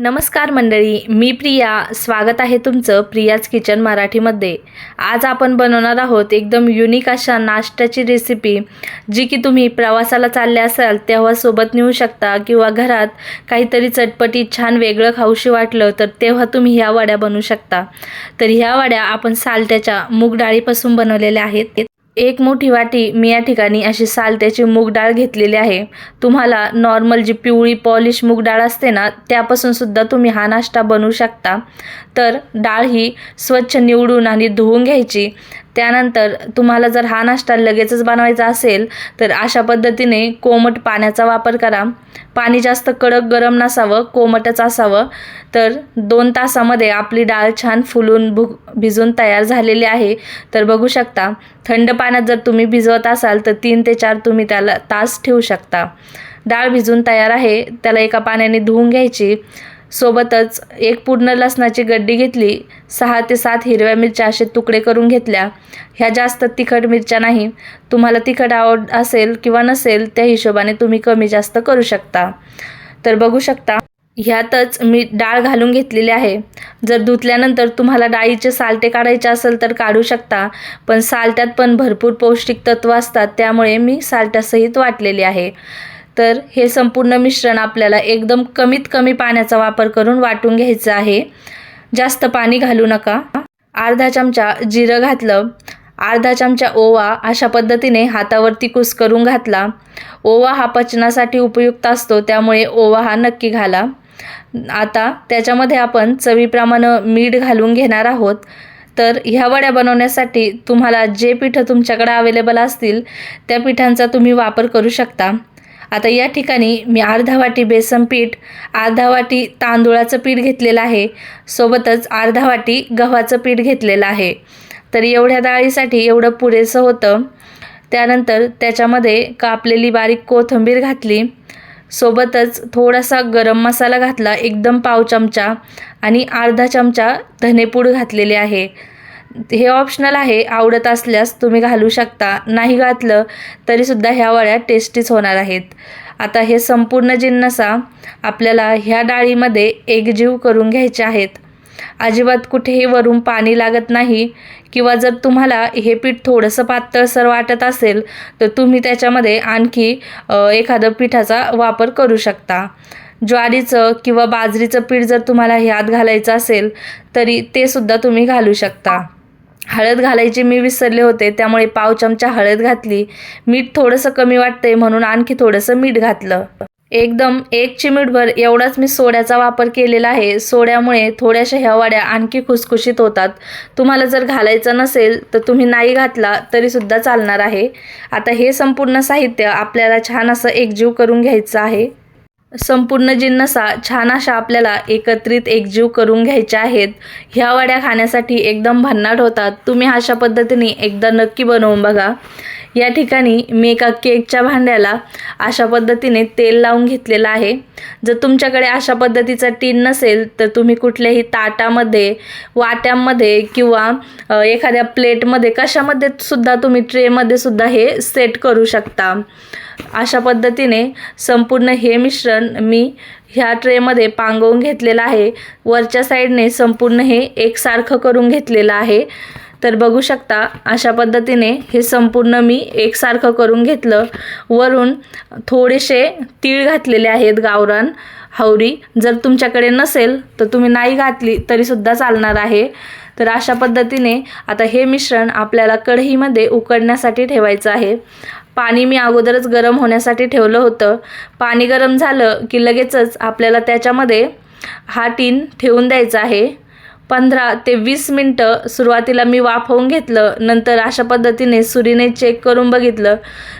नमस्कार मंडळी मी प्रिया. स्वागत आहे तुमचं प्रियाज किचन मराठीमध्ये. आज आपण बनवणार आहोत एकदम युनिक अशा नाश्त्याची रेसिपी जी की तुम्ही प्रवासाला चालले असाल तेव्हा सोबत नेऊ शकता किंवा घरात काहीतरी चटपटी छान वेगळं खाऊशी वाटलं तर तेव्हा तुम्ही ह्या वड्या बनवू शकता. तर ह्या वड्या आपण सालट्याच्या मूग डाळीपासून बनवलेल्या आहेत. एक मोठी वाटी मी या ठिकाणी अशी सालत्याची मूग डाळ घेतलेली आहे. तुम्हाला नॉर्मल जी पिवळी पॉलिश मूग डाळ असते ना त्यापासून सुद्धा तुम्ही हा नाश्ता बनवू शकता. तर डाळ ही स्वच्छ निवडून आणि धुवून घ्यायची. त्यानंतर तुम्हाला जर हा नाश्ता लगेचच बनवायचा असेल तर अशा पद्धतीने कोमट पाण्याचा वापर करा. पाणी जास्त कडक गरम नसावं कोमटच असावं. तर दोन तासामध्ये आपली डाळ छान फुलून भु भिजून तयार झालेली आहे. तर बघू शकता थंड पाण्यात जर तुम्ही भिजवत असाल तर तीन ते चार तुम्ही त्याला तास ठेवू शकता. डाळ भिजून तयार आहे. त्याला एका पाण्याने धुवून घ्यायची. सोबतच एक पूर्ण लसणाची गड्डी घेतली. सहा ते सात हिरव्या मिरच्या असे तुकडे करून घेतल्या. ह्या जास्त तिखट मिरच्या नाही. तुम्हाला तिखट आवड असेल किंवा नसेल त्या हिशोबाने तुम्ही कमी जास्त करू शकता. तर बघू शकता ह्यातच मी डाळ घालून घेतलेली आहे. जर धुतल्यानंतर तुम्हाला डाळीचे सालटे काढायचे असेल तर काढू शकता पण सालट्यात पण भरपूर पौष्टिक तत्त्व असतात त्यामुळे मी सालट्यासहित वाटलेली आहे. तर हे संपूर्ण मिश्रण आपल्याला एकदम कमीत कमी पाण्याचा वापर करून वाटून घ्यायचं आहे. जास्त पाणी घालू नका. अर्धा चमचा जिरं घातलं. अर्धा चमचा ओवा अशा पद्धतीने हातावरती कुस्करून घातला. ओवा हा पचनासाठी उपयुक्त असतो त्यामुळे ओवा हा नक्की घाला. आता त्याच्यामध्ये आपण चवीप्रमाणे मीठ घालून घेणार आहोत. तर ह्या वड्या बनवण्यासाठी तुम्हाला जे पिठं तुमच्याकडे अवेलेबल असतील त्या पिठांचा तुम्ही वापर करू शकता. आता या ठिकाणी मी अर्धा वाटी बेसन पीठ अर्धा वाटी तांदूळाचं पीठ घेतलेलं आहे. सोबतच अर्धा वाटी गव्हाचं पीठ घेतलेलं आहे. तर एवढ्या डाळीसाठी एवढं पुरेसं होतं. त्यानंतर त्याच्यामध्ये कापलेली बारीक कोथिंबीर घातली. सोबतच थोडासा गरम मसाला घातला एकदम पाव चमचा आणि अर्धा चमचा धनेपूड घातलेले आहे. हे ऑप्शनल आहे आवडत असल्यास तुम्ही घालू शकता. नाही घातलं तरीसुद्धा ह्या वड्या टेस्टीच होणार आहेत. आता हे संपूर्ण जिन्नसा आपल्याला ह्या डाळीमध्ये एकजीव करून घ्यायचे आहेत. अजिबात कुठेही वरून पाणी लागत नाही किंवा जर तुम्हाला हे पीठ थोडंसं पातळसर वाटत असेल तर तुम्ही त्याच्यामध्ये आणखी एखादं पिठाचा वापर करू शकता. ज्वारीचं किंवा बाजरीचं पीठ जर तुम्हाला ह्यात घालायचं असेल तरी ते सुद्धा तुम्ही घालू शकता. हळद घालायची मी विसरले होते त्यामुळे पाव चमचा हळद घातली. मीठ थोडंसं कमी वाटतंय म्हणून आणखी थोडंसं मीठ घातलं. एकदम एक चिमीटभर एवढाच मी सोड्याचा वापर केलेला आहे. सोड्यामुळे थोड्याशा ह्या वाड्या आणखी खुसखुशीत होतात. तुम्हाला जर घालायचं नसेल तर तुम्ही नाही घातला तरीसुद्धा चालणार आहे. आता हे संपूर्ण साहित्य आपल्याला छान असं एकजीव करून घ्यायचं आहे. संपूर्ण जिन्नसा छान अशा आपल्याला एकत्रित एकजीव करून घ्यायच्या आहेत. ह्या वड्या खाण्यासाठी एकदम भन्नाट होतात. तुम्ही अशा पद्धतीने एकदा नक्की बनवून बघा. या ठिकाणी मी एका केकच्या भांड्याला अशा पद्धतीने तेल लावून घेतलेलं आहे. जर तुमच्याकडे अशा पद्धतीचा टीन नसेल तर तुम्ही कुठल्याही ताटामध्ये वाट्यांमध्ये किंवा एखाद्या प्लेटमध्ये कशामध्ये सुद्धा तुम्ही ट्रेमध्ये सुद्धा हे सेट करू शकता. अशा पद्धतीने संपूर्ण हे मिश्रण मी ह्या ट्रेमध्ये पांगवून घेतलेलं आहे. वरच्या साईडने संपूर्ण हे एकसारखं करून घेतलेलं आहे. तर बघू शकता अशा पद्धतीने हे संपूर्ण मी एकसारखं करून घेतलं. वरून थोडेसे तीळ घातलेले आहेत गावरान हवरी जर तुमच्याकडे नसेल तर तुम्ही नाही घातली तरीसुद्धा चालणार आहे. तर अशा पद्धतीने आता हे मिश्रण आपल्याला कढईमध्ये उकडण्यासाठी ठेवायचं आहे. पाणी मी अगोदरच गरम होण्यासाठी ठेवलं होतं. पाणी गरम झालं की लगेचच आपल्याला त्याच्यामध्ये हा टीन ठेवून द्यायचा आहे. पंधरा ते वीस मिनटं सुरुवातीला मी वाफवून घेतलं. नंतर अशा पद्धतीने सुरीने चेक करून बघितलं.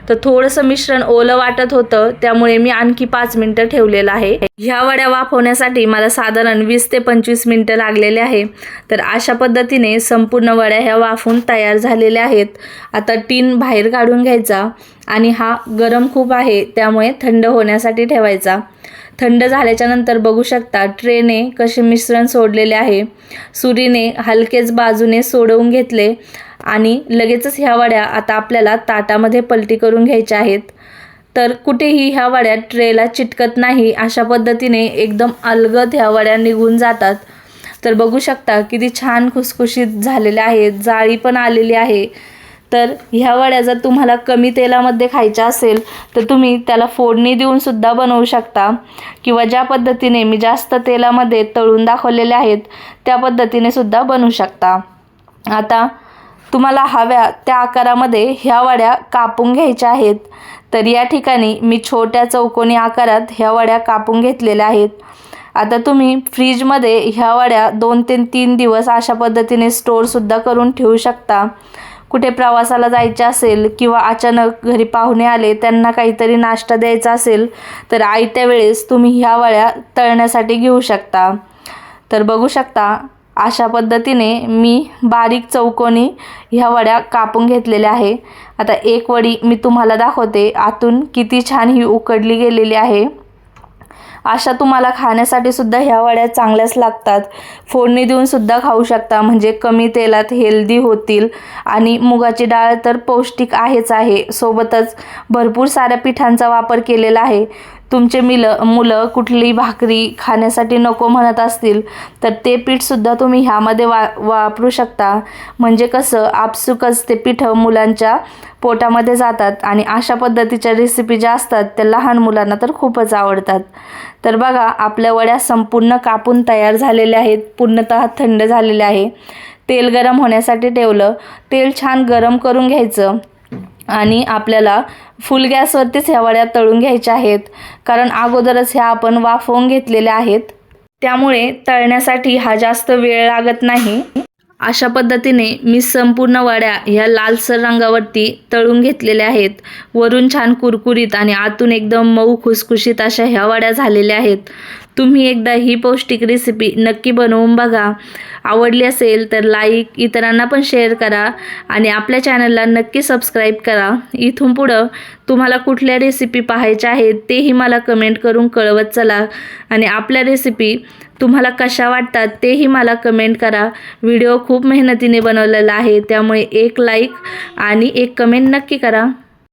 तर थोडंसं मिश्रण ओलं वाटत होतं त्यामुळे मी आणखी पाच मिनटं ठेवलेलं आहे. ह्या वड्या वाफवण्यासाठी मला साधारण वीस ते पंचवीस मिनटं लागलेले आहे. तर अशा पद्धतीने संपूर्ण वड्या ह्या वाफून तयार झालेल्या आहेत. आता टीन बाहेर काढून घ्यायचा आणि हा गरम खूप आहे त्यामुळे थंड होण्यासाठी ठेवायचा. थंड झाल्याच्यानंतर बघू शकता ट्रेने कसे मिश्रण सोडलेले आहे. सुरीने हलकेच बाजूने सोडवून घेतले आणि लगेचच ह्या वड्या आता आपल्याला ताटामध्ये पलटी करून घ्यायच्या आहेत. तर कुठेही ह्या वड्या ट्रेला चिटकत नाही अशा पद्धतीने एकदम अलगद ह्या वड्या निघून जातात. तर बघू शकता किती छान खुसखुशीत झालेल्या आहेत जाळी पण आलेली आहे. तर ह्या वड्या जर तुम्हाला कमी तेलामध्ये खायच्या असेल तर तुम्ही त्याला फोडणी देऊन सुद्धा बनवू शकता. किंवा ज्या पद्धतीने मी जास्त तेलामध्ये तळून दाखवलेले आहेत त्या पद्धतीने सुद्धा बनवू शकता. आता तुम्हाला हव्या त्या आकारामध्ये ह्या वड्या कापून घ्यायच्या आहेत. तर या ठिकाणी मी छोट्या चौकोनी आकारात ह्या वड्या कापून घेतलेल्या आहेत. आता तुम्ही फ्रीजमध्ये ह्या वड्या दोन ते तीन दिवस अशा पद्धतीने स्टोअरसुद्धा करून ठेवू शकता. कुठे प्रवासाला जायचे असेल किंवा अचानक घरी पाहुणे आले त्यांना काहीतरी नाश्ता द्यायचा असेल तर आयत्या वेळेस तुम्ही ह्या वड्या तळण्यासाठी घेऊ शकता. तर बघू शकता अशा पद्धतीने मी बारीक चौकोनी ह्या वड्या कापून घेतलेल्या आहे. आता एक वडी मी तुम्हाला दाखवते आतून किती छान ही उकडली गेलेली आहे. अशा तुम्हाला खाण्यासाठी सुद्धा ह्या वड्या चांगल्याच लागतात. फोडणी देऊन सुद्धा खाऊ शकता. म्हणजे कमी तेलात हेल्दी होतील. आणि मुगाची डाळ तर पौष्टिक आहेच आहे. सोबतच भरपूर साऱ्या पिठांचा वापर केलेला आहे. तुमचे मिल मुलं कुठली भाकरी खाण्यासाठी नको म्हणत असतील तर ते पीठसुद्धा तुम्ही ह्यामध्ये वा वापरू शकता. म्हणजे कसं आपसुकच ते पिठं मुलांच्या पोटामध्ये जातात आणि अशा पद्धतीच्या रेसिपी ज्या असतात त्या लहान मुलांना तर खूपच आवडतात. तर बघा आपल्या वड्या संपूर्ण कापून तयार झालेल्या आहेत पूर्णतः थंड झालेल्या आहे. तेल गरम होण्यासाठी ठेवलं. तेल छान गरम करून घ्यायचं. आणि आपल्याला फुल गॅसवरतीच ह्या वड्या तळून घ्यायच्या आहेत. कारण अगोदरच ह्या आपण वाफवून घेतलेल्या आहेत. त्यामुळे तळण्यासाठी हा जास्त वेळ लागत नाही. अशा पद्धतीने मी संपूर्ण वड्या ह्या लालसर रंगावरती तळून घेतलेल्या आहेत. वरून छान कुरकुरीत आणि आतून एकदम मऊ खुसखुशीत अशा ह्या वड्या झालेल्या आहेत. तुम्ही एकदा ही पौष्टिक रेसिपी नक्की बनवून बघा. आवडली असेल तर लाईक इतरांना पण शेअर करा आणि आपल्या चॅनलला नक्की सबस्क्राईब करा. इथून पुढं तुम्हाला कुठल्या रेसिपी पाहायच्या आहेत तेही मला कमेंट करून कळवत चला आणि आपल्या रेसिपी तुम्हाला कशा वाटतात तेही मला कमेंट करा. व्हिडिओ खूप मेहनतीने बनवलेला आहे त्यामुळे एक लाईक आणि एक कमेंट नक्की करा.